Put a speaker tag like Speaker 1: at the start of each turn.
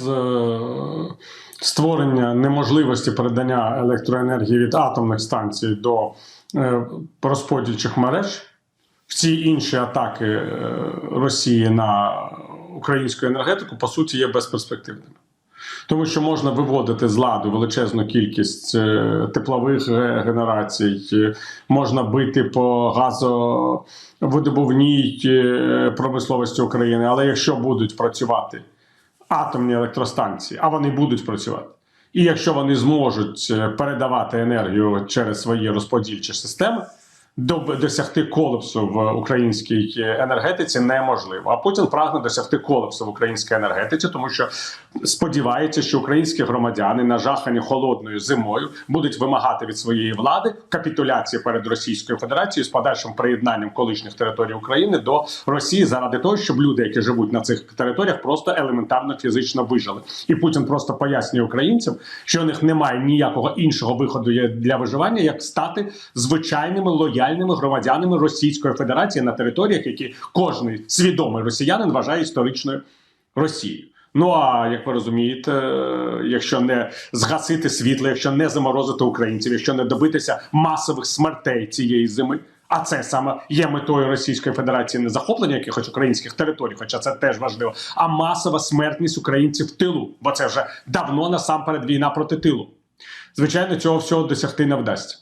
Speaker 1: без е, створення неможливості передання електроенергії від атомних станцій до е, розподільчих мереж, всі інші атаки е, Росії на українську енергетику по суті є безперспективними. Тому що можна виводити з ладу величезну кількість теплових генерацій, можна бити по газовидобувній промисловості України, але якщо будуть працювати атомні електростанції, а вони будуть працювати, і якщо вони зможуть е, передавати енергію через свої розподільчі системи, досягти колапсу в українській енергетиці неможливо. А Путін прагне досягти колапсу в українській енергетиці, тому що сподівається, що українські громадяни, нажахані холодною зимою, будуть вимагати від своєї влади капітуляції перед Російською Федерацією з подальшим приєднанням колишніх територій України до Росії заради того, щоб люди, які живуть на цих територіях, просто елементарно фізично вижили. І Путін просто пояснює українцям, що у них немає ніякого іншого виходу для виживання, як стати звичайними лояльними громадянами Російської Федерації на територіях, які кожний свідомий росіянин вважає історичною Росією. Ну а як ви розумієте, якщо не згасити світло, якщо не заморозити українців, якщо не добитися масових смертей цієї зими. А це саме є метою Російської Федерації не захоплення якихось українських територій, хоча це теж важливо, а масова смертність українців в тилу, бо це вже давно насамперед війна проти тилу. Звичайно, цього всього досягти не вдасться.